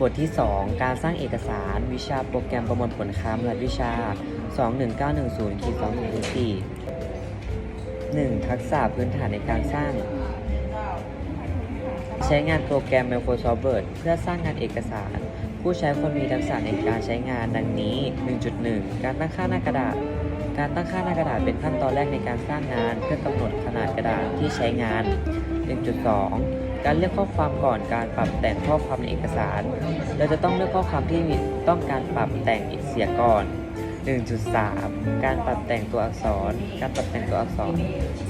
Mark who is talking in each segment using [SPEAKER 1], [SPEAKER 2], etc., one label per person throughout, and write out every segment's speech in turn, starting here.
[SPEAKER 1] บทที่ 2 การสร้างเอกสาร วิชาโปรแกรมประมวลผลคำรหัสวิชา 21910ขีด2104 1. ทักษะพื้นฐานในการสร้าง ใช้งานโปรแกรม Microsoft Word เพื่อสร้างงานเอกสาร ผู้ใช้ควรมีทักษะในการใช้งานดังนี้ 1.1 การตั้งค่าหน้ากระดาษ การตั้งค่าหน้ากระดาษเป็นขั้นตอนแรกในการสร้างงาน เพื่อกำหนดขนาดกระดาษที่ใช้งาน 1.2 การเลือกข้อความก่อนการปรับแต่งข้อความในเอกสาร เราจะต้องเลือกข้อความที่มีต้องการปรับแต่งเสียก่อน 1.3 การปรับแต่งตัวอักษร การปรับแต่งตัวอักษร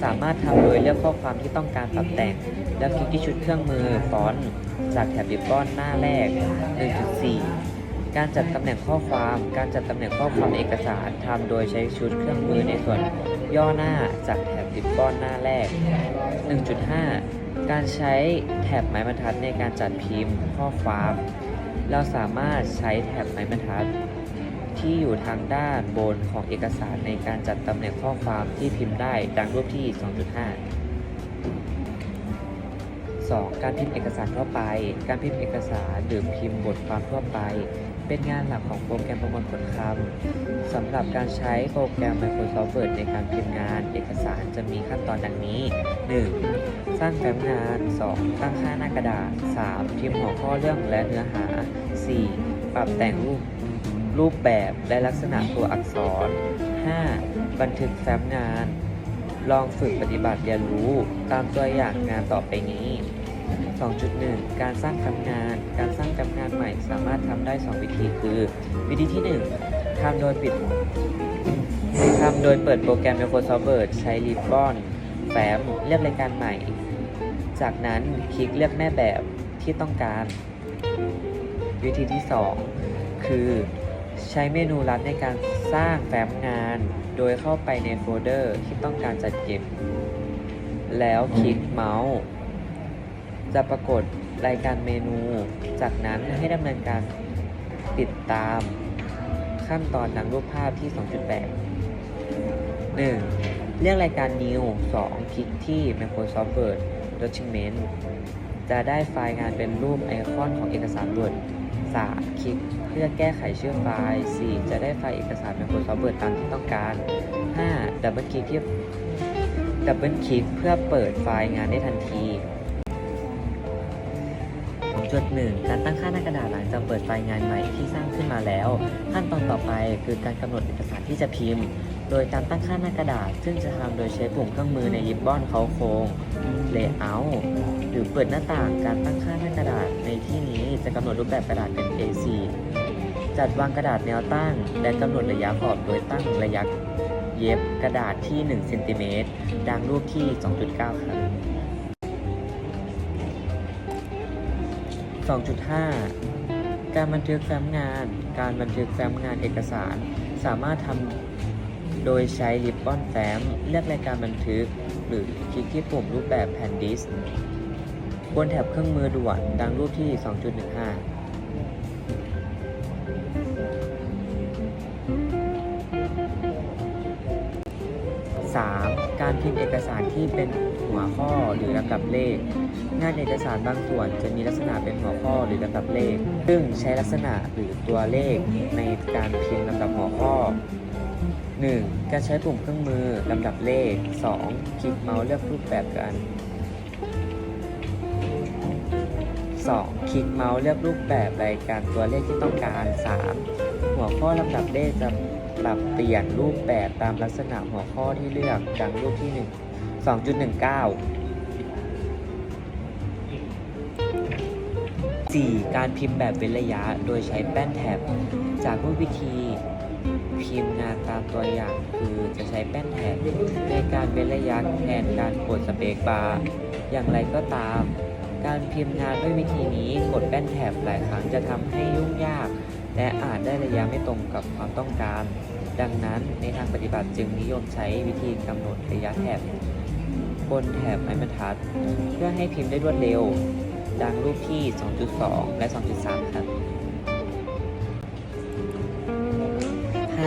[SPEAKER 1] สามารถทำโดยเลือกข้อความที่ต้องการปรับแต่ง แล้วคลิกที่ชุดเครื่องมือฟอนต์จากแถบริบบอนหน้าแรก 1.4 การจัดตำแหน่งข้อความ การจัดตำแหน่งข้อความในเอกสารทำโดยใช้ชุดเครื่องมือในส่วนย่อหน้าจากแถบริบบอนหน้าแรก 1.5 การใช้แถบไม้บรรทัดในการจัดพิมพ์ข้อความ เราสามารถใช้แถบไม้บรรทัด ที่อยู่ทางด้านบนของเอกสารในการจัดตำแหน่งข้อความที่พิมพ์ได้ดังรูปที่ 2.5 2. การพิมพ์เอกสารทั่วไป การพิมพ์เอกสารหรือพิมพ์บทความทั่วไป เป็นงานหลักของโปรแกรมประมวลผลคำสำหรับการใช้โปรแกรม Microsoft Word ในการพิมพ์งานเอกสารจะมีขั้นตอนดังนี้ 1. สร้างแฟ้มงาน 2. ตั้งค่าหน้ากระดาษ 3. พิมพ์หัวข้อเรื่องและเนื้อหา 4. ปรับแต่งรูปรูปแบบและลักษณะตัวอักษร 5. บันทึกแฟ้มงาน ลองฝึกปฏิบัติเรียนรู้ตามตัวอย่างงานต่อไปนี้ 2.1 การสร้างแฟ้มงาน การสร้างแฟ้มงานใหม่สามารถทำได้ 2 วิธีคือ วิธีที่ 1ทำโดยปิดทำโดยเปิดโปรแกรม Microsoft Word ใช้ริบบอนแฟ้มเลือกรายการใหม่ จากนั้นคลิกเลือกแม่แบบที่ต้องการ วิธีที่ 2 คือใช้เมนูลัดในการสร้างแฟ้มงาน โดยเข้าไปในโฟลเดอร์ที่ต้องการจัดเก็บ แล้วคลิกเมาส์ จะปรากฏรายการเมนู จากนั้นให้ดำเนินการติดตามขั้นตอนดังรูปภาพที่ 2.8 1. เลือกรายการ New 2. คลิกที่ Microsoft Word Document จะได้ไฟล์งานเป็นรูปไอคอนของเอกสาร Word 3. คลิกเพื่อแก้ไขชื่อไฟล์ 4. จะได้ไฟล์เอกสาร Microsoft Word ตามที่ต้องการ 5. ดับเบิลคลิกที่ดับเบิลคลิกเพื่อเปิดไฟล์งานได้ทันที จุดหนึ่งการตั้งค่าหน้ากระดาษหลังจากเปิดไฟล์งานใหม่ที่สร้างขึ้นมาแล้ว ขั้นตอนต่อไปคือการกำหนดเอกสารที่จะพิมพ์ โดยการตั้งค่าหน้ากระดาษ ซึ่งจะทำโดยใช้ปุ่มเครื่องมือในริบบอนเขาโครง Layout หรือเปิดหน้าต่างการตั้งค่าหน้ากระดาษในที่นี้จะกำหนดรูปแบบกระดาษเป็น A4 จัดวางกระดาษแนวตั้ง และกำหนดระยะขอบโดยตั้งระยะเย็บกระดาษที่1เซนติเมตรดังรูปที่ 2.9 ครับ 2.5 การบันทึกแฟ้มงาน การบันทึกแฟ้มงานเอกสาร สามารถทำโดยใช้ริบบอนแฟ้ม เลือกรายการบันทึก หรือคลิกที่ปุ่มรูปแบบแผ่นดิสก์บนแถบเครื่องมือด่วน ดังรูปที่ 2.15การพิมพ์เอกสารที่เป็น หัวข้อหรือลำดับเลข งานเอกสารบางส่วนจะมีลักษณะเป็นหัวข้อหรือลำดับเลข ซึ่งใช้ลักษณะหรือตัวเลขในการพิมพ์ลำดับหัวข้อ 1. การใช้ปุ่มเครื่องมือลำดับเลข 2. คลิกเมาส์เลือกรูปแบบกัน 2. คลิกเมาส์เลือกรูปแบบรายการตัวเลขที่ต้องการ 3. หัวข้อลำดับเลขจะปรับเปลี่ยนรูปแบบตามลักษณะหัวข้อที่เลือกดังรูปที่ 1 2.19 4. การพิมพ์แบบเว้นระยะ โดยใช้แป้นแท็บจากรูปวิธีพิมพ์งานตามตัวอย่างคือจะใช้แป้นแท็บในการเว้นระยะแทนการกดสเปกบาร์อย่างไรก็ตาม การพิมพ์งานด้วยวิธีนี้กดแป้นแท็บหลายครั้งจะทำให้ยุ่งยาก และอาจได้ระยะไม่ตรงกับความต้องการ ดังนั้นในทางปฏิบัติจึงนิยมใช้วิธีกำหนดระยะแถบบนแถบไม้บรรทัด เพื่อให้พิมพ์ได้รวดเร็ว ดังรูปที่ 2.2 และ 2.3 ครับ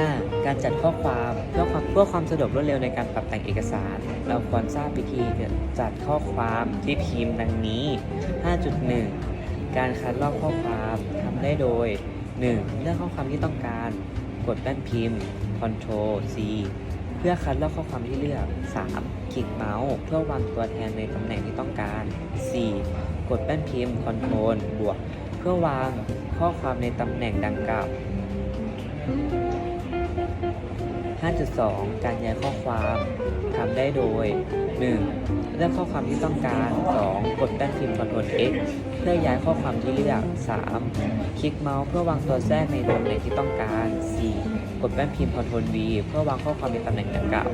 [SPEAKER 1] 5. การจัดข้อความเพื่อความเพื่อความสะดวกรวดเร็วในการปรับแต่งเอกสาร เราควรทราบวิธีจัดข้อความที่พิมพ์ดังนี้ 5.1 การคัดลอกข้อความทำได้โดย 1. เลือกข้อความที่ต้องการ กดแป้นพิมพ์ Ctrl C เพื่อคัดลอกข้อความที่เลือก 3. คลิกเมาส์เพื่อวางตัวแทนในตำแหน่งที่ต้องการ 4. กดแป้นพิมพ์ Ctrl บวก เพื่อวางข้อความในตำแหน่งดังกล่าว 5.2 การย้ายข้อความทำได้โดย 1. เลือกข้อความที่ต้องการ 2. กดแป้นพิมพ์ Ctrl X เพื่อย้ายข้อความที่เลือก 3. คลิกเมาส์เพื่อวางตัวแทรกในตำแหน่งที่ต้องการ 4. กดแป้นพิมพ์ Ctrl V เพื่อวางข้อความในตำแหน่งดังกล่าว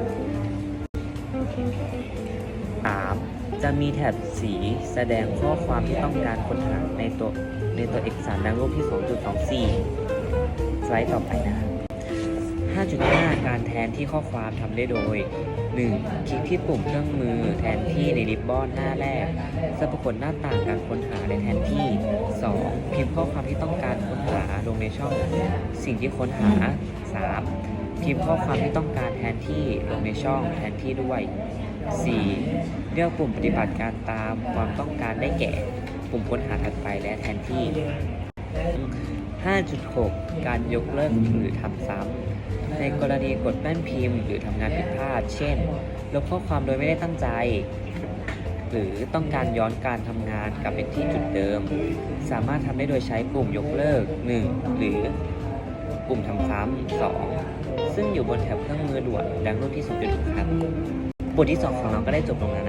[SPEAKER 1] 3. จะมีแถบสีแสดงข้อความที่ต้องการค้นหาในตัวในตัวเอกสารดังรูปที่2.24 สไลด์ต่อไปนะ 5.5 การแทนที่ข้อความทำได้โดย 1. คลิกที่ปุ่มเครื่องมือแทนที่ในริบบอนหน้าแรกจะปรากฏหน้าต่างการค้นหาในแทนที่ 2. พิมพ์ข้อความที่ต้องการค้นหาลงในช่อง สิ่งที่ค้นหา 3. พิมพ์ข้อความที่ต้องการแทนที่ลงในช่องแทนที่ด้วย 4. เลือกปุ่มปฏิบัติการตามความต้องการได้แก่ ปุ่มค้นหาถัดไปและแทนที่ 5.6 การยกเลิกหรือทำซ้ำ ในกรณีกดแป้นพิมพ์ หรือทำงานผิดพลาด เช่น ลบข้อความโดยไม่ได้ตั้งใจ หรือต้องการย้อนการทำงานกลับไปที่จุดเดิม สามารถทำได้โดยใช้ปุ่มยกเลิก 1 หรือปุ่มทำซ้ำ2ซึ่งอยู่บนแถบเครื่องมือด่วนดังรูปที่ 2.6 ครับ บทที่ 2 ของเราก็ได้จบลงแล้วนะ